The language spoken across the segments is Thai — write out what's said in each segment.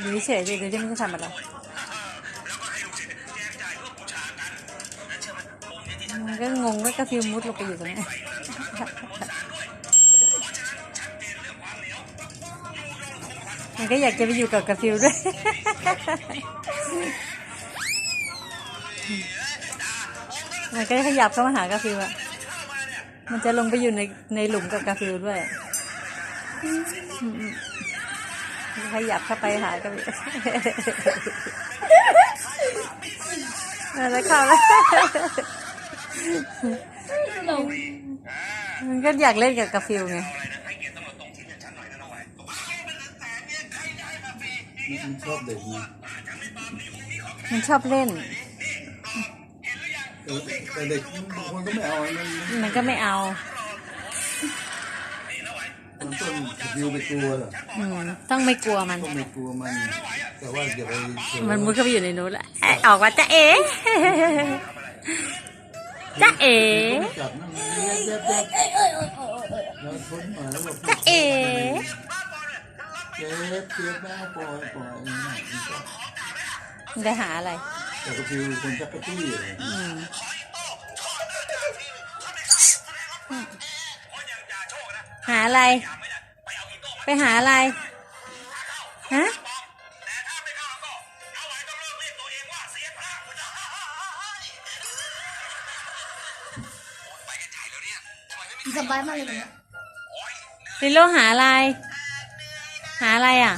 อยู่เฉยๆดิเดี๋ยวจะไม่จะทำอะไรมันก็งงแล้วก็ฟิวมุดลงไปอยู่ตรงนี้มันก็อยากจะไปอยู่กับกาฟิวด้วยมันก็ขยับเข้ามาหากาฟิวอะมันจะลงไปอยู่ในในหลุมกับกาฟิวด้วย อืมๆ ขยับเข้าไปหากาฟิวมาแล้วเข้าแล้วมันก็อยากเล่นกับกาฟิวไงมันชอบเด็กนะมันชอบเล่นแต่แต่เด็กบางคนก็ไม่เอา มันมันก็ไม่เอา มันต้องดิวไปกลัวเหรออืมต้องไม่กลัวมัน ต้องไม่กลัวมัน แต่ว่าอย่าไปเผลอมันมุดเข้าไปอยู่ในนู้นแหละเอ๊ะออกมาจ้าเอ๋จ้าเอ๋ต้องจับนั่นเย็บเย็บเย็บแล้วทนมาแล้วบอกจ้าเอ๋เจ็บเจ็บแล้วปล่อยปล่อยมันได้หาอะไร แต่ก็คือคนจักรจี้เลย อืม หาอะไร ไปหาอะไร ฮะ สบายมากเลยตรงเนี้ยลิโลหาอะไร หาอะไรอะ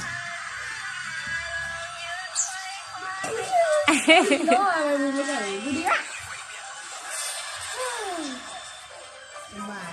โน้อะไรดูเลยดูดิอะสบาย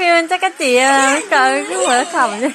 มีมันจะกระจีอะกาฟิวหัวขำเลย